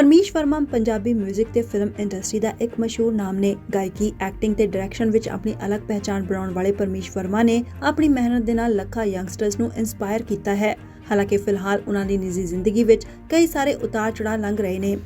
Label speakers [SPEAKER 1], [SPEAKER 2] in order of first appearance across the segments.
[SPEAKER 1] ਪਰਮੀਸ਼ ਵਰਮਾ ਪੰਜਾਬੀ 뮤직 ਤੇ film industry ਦਾ ਇੱਕ ਮਸ਼ਹੂਰ ਨਾਮ ਨੇ ਗਾਇਕੀ ਐਕਟਿੰਗ ਤੇ ਡਾਇਰੈਕਸ਼ਨ ਵਿੱਚ ਆਪਣੀ ਅਲੱਗ ਪਹਿਚਾਣ ਬਣਾਉਣ ਵਾਲੇ ਪਰਮੀਸ਼ ਵਰਮਾ ਨੇ ਆਪਣੀ ਮਿਹਨਤ ਦੇ ਨਾਲ ਲੱਖਾਂ ਯੰਗਸਟਰਸ ਨੂੰ ਇਨਸਪਾਇਰ ਕੀਤਾ ਹੈ। ਹਾਲਾਂਕਿ ਫਿਲਹਾਲ ਉਹਨਾਂ ਦੀ ਨਿੱਜੀ ਜ਼ਿੰਦਗੀ ਵਿੱਚ ਕਈ ਸਾਰੇ ਉਤਾਰ ਚੜਾਅ ਲੰਘ ਰਹੇ ਨੇ।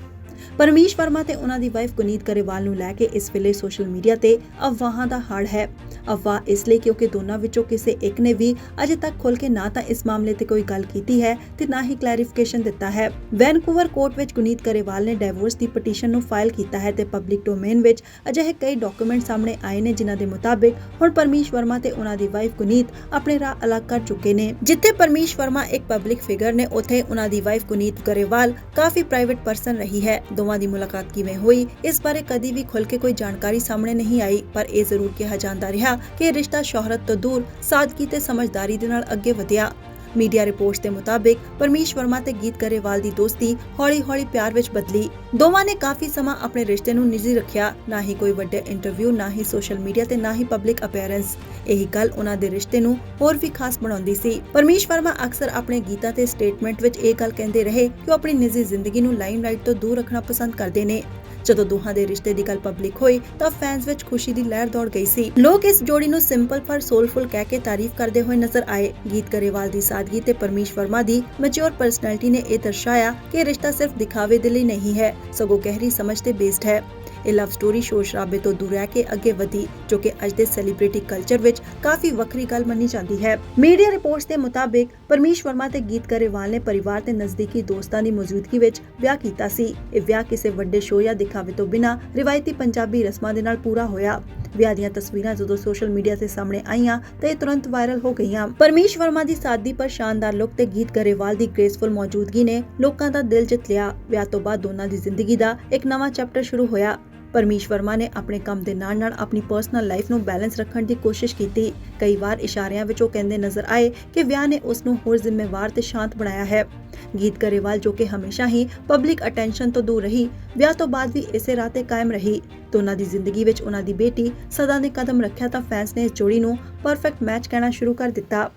[SPEAKER 1] ਪਰਮੀਸ਼ ਵਰਮਾ ਤੇ ਉਹਨਾਂ ਦੀ ਵਾਈਫ ਗੁਨੀਤ ਕਰੇਵਾਲ ਨੂੰ ਲੈ ਕੇ ਇਸ ਵੇਲੇ ਸੋਸ਼ਲ ਮੀਡੀਆ ਤੇ ਅਫਵਾਹਾਂ ਦਾ ਹੜ ਹੈ। ਅਫਵਾਹ ਇਸ ਲਈ ਕਿਉਂਕਿ ਦੋਨਾਂ ਵਿੱਚੋਂ ਕਿਸੇ ਇੱਕ ਨੇ ਵੀ ਅਜੇ ਤੱਕ ਖੁੱਲ ਕੇ ਨਾ ਤਾਂ ਇਸ ਮਾਮਲੇ ਤੇ ਕੋਈ ਗੱਲ ਕੀਤੀ ਹੈ ਤੇ ਨਾ ਹੀ ਕਲੈਰੀਫਿਕੇਸ਼ਨ ਦਿੱਤਾ ਹੈ। ਵੈਨਕੂਵਰ ਕੋਰਟ ਵਿੱਚ ਗੁਨੀਤ ਕਰੇਵਾਲ ਨੇ ਡਿਵੋਰਸ ਦੀ ਪਟੀਸ਼ਨ ਨੂੰ ਫਾਈਲ ਕੀਤਾ ਹੈ ਤੇ ਪਬਲਿਕ ਡੋਮੇਨ ਵਿੱਚ ਅਜਿਹੇ ਕਈ ਡਾਕੂਮੈਂਟ ਸਾਹਮਣੇ ਆਏ ਨੇ ਜਿਨ੍ਹਾਂ ਦੇ ਮੁਤਾਬਿਕ ਹੁਣ ਪਰਮੀਸ਼ ਵਰਮਾ ਤੇ ਉਹਨਾਂ ਦੀ ਵਾਈਫ ਗੁਨੀਤ ਆਪਣੇ ਰਾਹ ਅਲੱਗ ਕਰ ਚੁੱਕੇ ਨੇ। ਜਿੱਥੇ ਪਰਮੀਸ਼ ਵਰਮਾ ਇੱਕ ਪਬਲਿਕ ਫਿਗਰ ਨੇ, ਉੱਥੇ ਉਹਨਾਂ ਦੀ ਵਾਈਫ ਗੁਨੀਤ ਕਰੇਵਾਲ ਕਾਫੀ ਪ੍ਰਾਈਵੇਟ ਪਰਸਨ ਰਹੀ ਹੈ। ਦੋਵਾਂ ਦੀ ਮੁਲਾਕਾਤ ਕਿਵੇਂ ਹੋਈ, ਇਸ ਬਾਰੇ ਕਦੀ ਵੀ ਖੁੱਲ ਕੇ ਕੋਈ ਜਾਣਕਾਰੀ ਸਾਹਮਣੇ ਨਹੀਂ ਆਈ, ਪਰ ਇਹ ਜ਼ਰੂਰ ਕਿਹਾ ਜਾਂਦਾ ਰਿਹਾ ਕਿ ਰਿਸ਼ਤਾ ਸ਼ੋਹਰਤ ਤੋਂ ਦੂਰ, ਸਾਦਗੀ ਤੇ ਸਮਝਦਾਰੀ ਦੇ ਨਾਲ ਅੱਗੇ ਵਧਿਆ। ਮੀਡੀਆ ਰਿਪੋਰਟਸ ਦੇ ਮੁਤਾਬਿਕ ਪਰਮੀਸ਼ ਵਰਮਾ ਤੇ ਗੀਤ ਕਰੇਵਾਲ ਦੀ ਦੋਸਤੀ ਹੌਲੀ-ਹੌਲੀ ਪਿਆਰ ਵਿੱਚ ਬਦਲੀ। ਦੋਵਾਂ ਨੇ ਕਾਫੀ ਸਮਾਂ ਆਪਣੇ ਰਿਸ਼ਤੇ ਨੂੰ ਨਿੱਜੀ ਰੱਖਿਆ, ਨਾ ਹੀ ਕੋਈ ਵੱਡੇ ਇੰਟਰਵਿਊ ਨਾ ਹੀ ਸੋਸ਼ਲ ਮੀਡੀਆ ਤੇ ਨਾ ਹੀ ਪਬਲਿਕ ਅਪੀਅਰੈਂਸ ਇਹੀ ਗੱਲ ਉਹਨਾਂ ਦੇ ਰਿਸ਼ਤੇ ਨੂੰ ਹੋਰ ਵੀ ਖਾਸ ਬਣਾਉਂਦੀ ਸੀ। ਪਰਮੀਸ਼ ਵਰਮਾ ਅਕਸਰ ਆਪਣੇ ਗੀਤਾਂ ਤੇ ਸਟੇਟਮੈਂਟ ਵਿੱਚ ਇਹ ਗੱਲ ਕਹਿੰਦੇ ਰਹੇ ਕਿ ਉਹ ਆਪਣੀ ਨਿੱਜੀ ਜ਼ਿੰਦਗੀ ਨੂੰ ਲਾਈਮਲਾਈਟ ਤੋਂ ਦੂਰ ਰੱਖਣਾ ਪਸੰਦ ਕਰਦੇ ਨੇ। ਜਦੋਂ ਦੋਹਾਂ ਦੇ ਰਿਸ਼ਤੇ ਦੀ ਗੱਲ ਪਬਲਿਕ ਹੋਈ ਤਾਂ ਫੈਨਸ ਵਿੱਚ ਖੁਸ਼ੀ ਦੀ ਲਹਿਰ ਦੌੜ ਗਈ ਸੀ। ਲੋਕ ਇਸ ਜੋੜੀ ਨੂੰ ਸਿੰਪਲ ਪਰ ਸੋਲਫੁਲ ਕਹਿ ਕੇ ਤਾਰੀਫ ਕਰਦੇ ਹੋਏ ਨਜ਼ਰ ਆਏ। ਗੀਤ ਗਰੇਵਾਲ ਦੀ ਸਾਦਗੀ ਤੇ ਪਰਮੀਸ਼ ਵਰਮਾ ਦੀ ਮੈਚੁਰ ਪਰਸਨੈਲਿਟੀ ਨੇ ਇਹ ਦਰਸਾਇਆ ਕਿ ਰਿਸ਼ਤਾ ਸਿਰਫ ਦਿਖਾਵੇ ਦੇ ਲਈ ਨਹੀਂ ਹੈ, ਸਗੋਂ ਗਹਿਰੀ ਸਮਝ ਤੇ ਬੇਸਡ ਹੈ। ਇਹ ਲਵ ਸਟੋਰੀ ਸ਼ੋਰ ਸ਼ਰਾਬੇ ਤੋਂ ਦੂਰ ਰਹਿ ਕੇ ਅੱਗੇ ਵਧੀ, ਜੋ ਕਿ ਅੱਜ ਦੇ ਸੈਲੀਬ੍ਰਿਟੀ ਕਲਚਰ ਵਿੱਚ ਕਾਫੀ ਵੱਖਰੀ ਗੱਲ ਮੰਨੀ ਜਾਂਦੀ ਹੈ। ਮੀਡੀਆ ਰਿਪੋਰਟਸ ਦੇ ਮੁਤਾਬਿਕ ਪਰਮੀਸ਼ ਵਰਮਾ ਤੇ ਗੀਤ ਕਰੇਵਾਲ ਨੇ ਪਰਿਵਾਰ ਤੇ ਨਜ਼ਦੀਕੀ ਦੋਸਤਾਂ ਦੀ ਮੌਜੂਦਗੀ ਵਿੱਚ ਵਿਆਹ ਕੀਤਾ ਸੀ। ਇਹ ਵਿਆਹ ਕਿਸੇ ਵੱਡੇ ਸ਼ੋਅ ਜਾਂ ਦਿਖਾਵੇ ਤੋਂ ਬਿਨਾਂ ਰਿਵਾਇਤੀ ਪੰਜਾਬੀ ਰਸਮਾਂ ਦੇ ਨਾਲ ਪੂਰਾ ਹੋਇਆ। ਵਿਆਹ ਦੀਆਂ ਤਸਵੀਰਾਂ ਜਦੋਂ ਸੋਸ਼ਲ ਮੀਡੀਆ ਤੇ ਸਾਹਮਣੇ ਆਈਆਂ, ਤਾਂ ਇਹ ਤੁਰੰਤ ਵਾਇਰਲ ਹੋ ਗਈਆਂ। ਪਰਮੇਸ਼ ਵਰਮਾ ਦੀ ਸਾਦੀ ਪਰ ਸ਼ਾਨਦਾਰ ਲੁੱਕ ਤੇ ਗੀਤ ਗਰੇਵਾਲ ਦੀ ਗ੍ਰੇਸਫੁਲ ਮੌਜੂਦਗੀ ਨੇ ਲੋਕਾਂ ਦਾ ਦਿਲ ਜਿੱਤ ਲਿਆ। ਵਿਆਹ ਤੋਂ ਬਾਅਦ ਦੋਨਾਂ ਦੀ ਜ਼ਿੰਦਗੀ ਦਾ ਇੱਕ ਨਵਾਂ ਚੈਪਟਰ ਸ਼ੁਰੂ ਹੋਇਆ। ਪਰਮੇਸ਼ ਵਰਮਾ ਨੇ ਆਪਣੇ ਕੰਮ ਦੇ ਨਾਲ-ਨਾਲ ਆਪਣੀ ਪਰਸਨਲ ਲਾਈਫ ਨੂੰ ਬੈਲੈਂਸ ਰੱਖਣ ਦੀ ਕੋਸ਼ਿਸ਼ ਕੀਤੀ। ਕਈ ਵਾਰ ਇਸ਼ਾਰਿਆਂ ਵਿੱਚ ਉਹ ਕਹਿੰਦੇ ਨਜ਼ਰ ਆਏ ਕਿ ਵਿਆਹ ਨੇ ਉਸ ਨੂੰ ਹੋਰ ਜ਼ਿੰਮੇਵਾਰ ਤੇ ਸ਼ਾਂਤ ਬਣਾਇਆ ਹੈ। ਗੀਤ ਕਰੇਵਾਲ ਜੋ ਕਿ ਹਮੇਸ਼ਾ ਹੀ ਪਬਲਿਕ ਅਟੈਂਸ਼ਨ ਤੋਂ ਦੂਰ ਰਹੀ, ਵਿਆਹ ਤੋਂ ਬਾਅਦ ਵੀ ਇਸੇ ਰਾਹ ਤੇ ਕਾਇਮ ਰਹੀ। ਦੋਨਾਂ ਦੀ ਜ਼ਿੰਦਗੀ ਵਿੱਚ ਉਹਨਾਂ ਦੀ ਬੇਟੀ ਸਦਾ ਨੇ ਕਦਮ ਰੱਖਿਆ ਤਾਂ ਫੈਨਸ ਨੇ ਇਸ ਜੋੜੀ ਨੂੰ ਪਰਫੈਕਟ ਮੈਚ ਕਹਿਣਾ ਸ਼ੁਰੂ ਕਰ ਦਿੱਤਾ।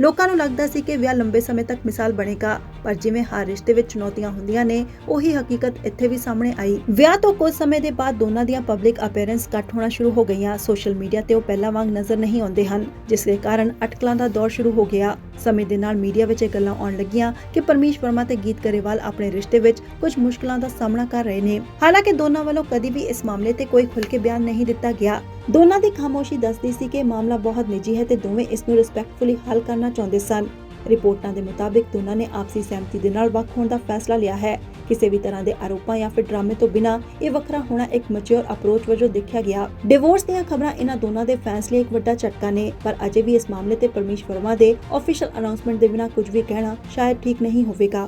[SPEAKER 1] ਲੋਕਾਂ ਨੂੰ ਲੱਗਦਾ ਸੀ ਕਿ ਵਿਆਹ ਲੰਬੇ ਸਮੇਂ ਤੱਕ ਮਿਸਾਲ ਬਣੇਗਾ, ਪਰ ਜਿਵੇਂ ਹਰ ਰਿਸ਼ਤੇ ਵਿੱਚ ਚੁਣੌਤੀਆਂ ਹੁੰਦੀਆਂ ਨੇ, ਉਹੀ ਹਕੀਕਤ ਇੱਥੇ ਵੀ ਸਾਹਮਣੇ ਆਈ। ਵਿਆਹ ਤੋਂ ਕੁਝ ਸਮੇਂ ਦੇ ਬਾਅਦ ਦੋਨਾਂ ਦੀਆਂ ਪਬਲਿਕ ਅਪੀਅਰੈਂਸ ਘੱਟ ਹੋਣਾ ਸ਼ੁਰੂ ਹੋ ਗਈਆਂ। ਸੋਸ਼ਲ ਮੀਡੀਆ ਤੇ ਉਹ ਪਹਿਲਾਂ ਵਾਂਗ ਨਜ਼ਰ ਨਹੀਂ ਆਉਂਦੇ ਹਨ, ਜਿਸ ਦੇ ਕਾਰਨ ਅਟਕਲਾਂ ਦਾ ਦੌਰ ਸ਼ੁਰੂ ਹੋ ਗਿਆ। ਸਮੇਂ ਦੇ ਨਾਲ ਮੀਡੀਆ ਵਿੱਚ ਇਹ ਗੱਲਾਂ ਆਉਣ ਲੱਗੀਆਂ ਕਿ ਪਰਮੇਸ਼ ਵਰਮਾ ਤੇ ਗੀਤ ਗਰੇਵਾਲ ਆਪਣੇ ਰਿਸ਼ਤੇ ਵਿੱਚ ਕੁਝ ਮੁਸ਼ਕਲਾਂ ਦਾ ਸਾਹਮਣਾ ਕਰ ਰਹੇ ਨੇ। ਹਾਲਾਂਕਿ ਦੋਨਾਂ ਵੱਲੋਂ ਕਦੀ ਵੀ ਇਸ ਮਾਮਲੇ ਤੇ ਕੋਈ ਖੁੱਲ੍ਹ ਕੇ ਬਿਆਨ ਨਹੀਂ ਦਿੱਤਾ ਗਿਆ। ਦੋਨਾਂ ਦੀ ਖਾਮੋਸ਼ੀ ਦੱਸਦੀ ਸੀ ਕਿ ਮਾਮਲਾ ਬਹੁਤ ਨਿੱਜੀ ਹੈ ਤੇ ਦੋਵੇਂ ਇਸ ਨੂੰ ਰਿਸਪੈਕਟਫੁਲੀ ਹੱਲ ਕਰਨਾ ਚਾਹੁੰਦੇ ਸਨ। ਰਿਪੋਰਟਾਂ ਦੇ ਮੁਤਾਬਿਕ ਦੋਨਾਂ ਨੇ ਆਪਸੀ ਸਹਿਮਤੀ ਦੇ ਨਾਲ ਵੱਖ ਹੋਣ ਦਾ ਫੈਸਲਾ ਲਿਆ ਹੈ। ਕਿਸੇ ਵੀ ਤਰ੍ਹਾਂ ਦੇ ਆਰੋਪਾਂ ਜਾਂ ਫਿਰ ਡਰਾਮੇ ਤੋਂ ਬਿਨਾਂ ਇਹ ਵੱਖਰਾ ਹੋਣਾ ਇੱਕ ਮੈਚੁਰ ਅਪਰੋਚ ਵਜੋਂ ਦੇਖਿਆ ਗਿਆ। ਡਿਵੋਰਸ ਦੀਆਂ ਖਬਰਾਂ ਇਹਨਾਂ ਦੋਨਾਂ ਦੇ ਫੈਸਲੇ ਇੱਕ ਵੱਡਾ ਝਟਕਾ ਨੇ, ਪਰ ਅਜੇ ਵੀ ਇਸ ਮਾਮਲੇ ਤੇ ਪਰਮੇਸ਼ ਵਰਮਾ ਦੇ ਆਫੀਸ਼ੀਅਲ ਅਨਾਉਂਸਮੈਂਟ ਦੇ ਬਿਨਾਂ ਕੁਝ ਵੀ ਕਹਿਣਾ ਸ਼ਾਇਦ ਠੀਕ ਨਹੀਂ ਹੋਵੇਗਾ।